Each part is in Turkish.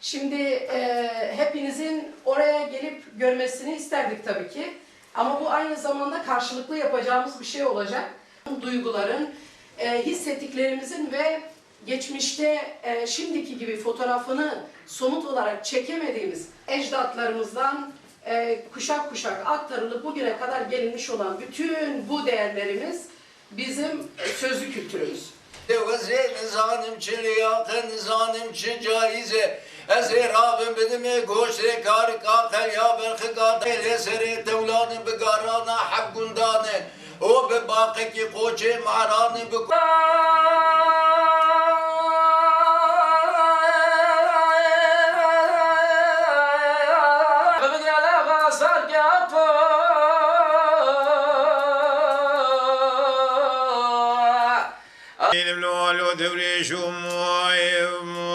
Şimdi e, hepinizin oraya gelip görmesini isterdik tabii ki. Ama bu aynı zamanda karşılıklı yapacağımız bir şey olacak. Duyguların, e, hissettiklerimizin ve geçmişte e, şimdiki gibi fotoğrafını somut olarak çekemediğimiz ecdatlarımızdan e, kuşak kuşak aktarılıp bugüne kadar gelinmiş olan bütün bu değerlerimiz bizim sözlü kültürümüz. Vazir nizanım çin, liyakat nizanım çin, caize. Ezir abim bedimi goşre kar kahel ya berhi kadel eseri devlanı begarana habgundanı o be bakı ki koçe maranı be Benim lolo devreşum ayım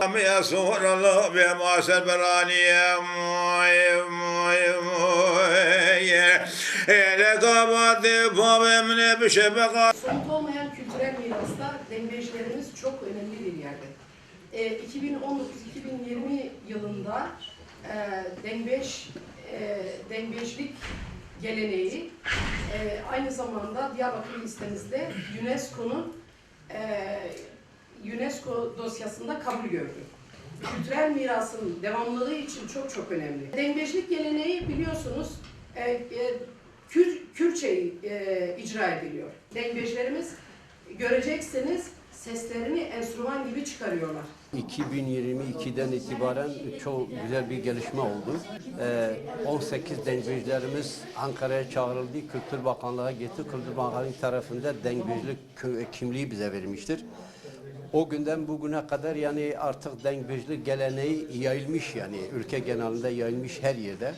moy يا صور الله بما سبراني يا موي موي موي لك بعد باب من بشبقة Somut olmayan kültürel mirasta dembejlerimiz çok önemli bir yerde. E, 2019-2020 yılında e, dembej, e, dembejlik geleneği e, aynı zamanda Diyarbakır listemizde UNESCO'nun e, UNESCO dosyasında kabul gördü. Kültürel mirasın devamlılığı için çok çok önemli. Dembejlik geleneği biliyorsunuz e, e, Kür, Kürtçe e, icra ediliyor. Dembejlerimiz göreceksiniz seslerini enstrüman gibi çıkarıyorlar. 2022'den itibaren çok güzel bir gelişme oldu. Ee, 18 dengecilerimiz Ankara'ya çağrıldı. Kültür Bakanlığı'na gitti. Kültür Bakanlığı tarafında dengecilik kimliği bize verilmiştir. O günden bugüne kadar yani artık dengecilik geleneği yayılmış yani ülke genelinde yayılmış her yerde.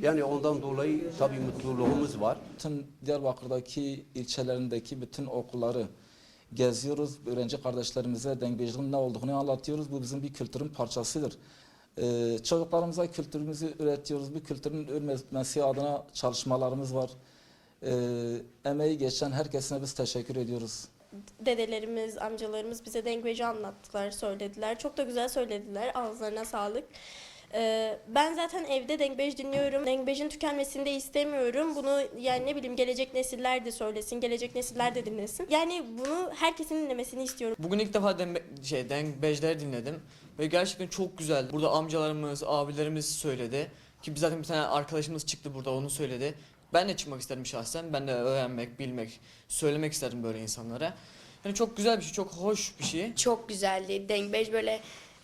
Yani ondan dolayı tabii mutluluğumuz var. bütün Diyarbakır'daki ilçelerindeki bütün okulları geziyoruz. Öğrenci kardeşlerimize dengecilik ne olduğunu anlatıyoruz. Bu bizim bir kültürün parçasıdır. Ee, çocuklarımıza kültürümüzü öğretiyoruz. Bu kültürün ölmesi adına çalışmalarımız var. Ee, emeği geçen herkesine biz teşekkür ediyoruz. dedelerimiz, amcalarımız bize dengeci anlattılar, söylediler. Çok da güzel söylediler. Ağızlarına sağlık. Ee, ben zaten evde dengbej dinliyorum. Dengbejin tükenmesini de istemiyorum. Bunu yani ne bileyim gelecek nesiller de söylesin, gelecek nesiller de dinlesin. Yani bunu herkesin dinlemesini istiyorum. Bugün ilk defa dembe, şey, dengbejleri dinledim ve gerçekten çok güzeldi. Burada amcalarımız, abilerimiz söyledi ki biz zaten bir tane arkadaşımız çıktı burada onu söyledi. Ben de çıkmak isterim şahsen. Ben de öğrenmek, bilmek, söylemek isterim böyle insanlara. Yani çok güzel bir şey, çok hoş bir şey. çok güzeldi. Dengbej böyle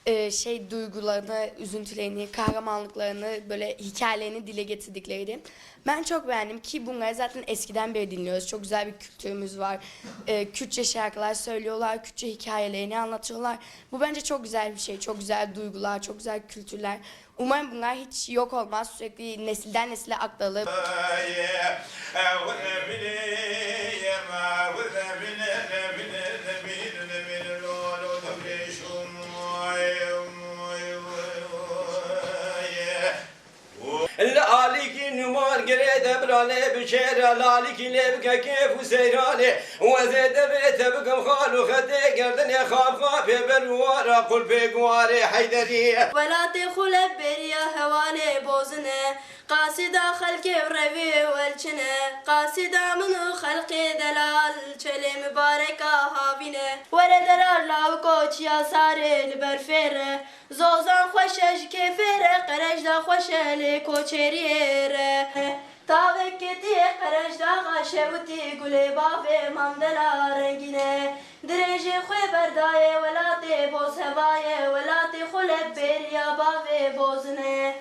e, şey duygularını, üzüntülerini, kahramanlıklarını, böyle hikayelerini dile getirdikleriydi. Ben çok beğendim ki bunları zaten eskiden beri dinliyoruz. Çok güzel bir kültürümüz var. E, Kürtçe şarkılar söylüyorlar, Kürtçe hikayelerini anlatıyorlar. Bu bence çok güzel bir şey. Çok güzel duygular, çok güzel kültürler. Umarım bunlar hiç yok olmaz. Sürekli nesilden nesile aktarılır. قريد براني بشير لالك لبك كيف وسيراني وزيد بيت بكم خالو خدي قردن يا خاف خاف بالوارا قل في قواري حيدريه ولا تدخل بريا هواني بوزنه قاصدا خلق روي والچنه قاصدا من خلق دلال چله مباركة هاوينه ورد درار لاو کوچ یا ساره لبرفره زوزان خوشش کفره قرش دا خوشه لی Taveketi karajda şevti gule bavê mamdela rengîne Dirêjê xwe berdayê welatê boz hevaye welatê xule bêriya bavê bozine.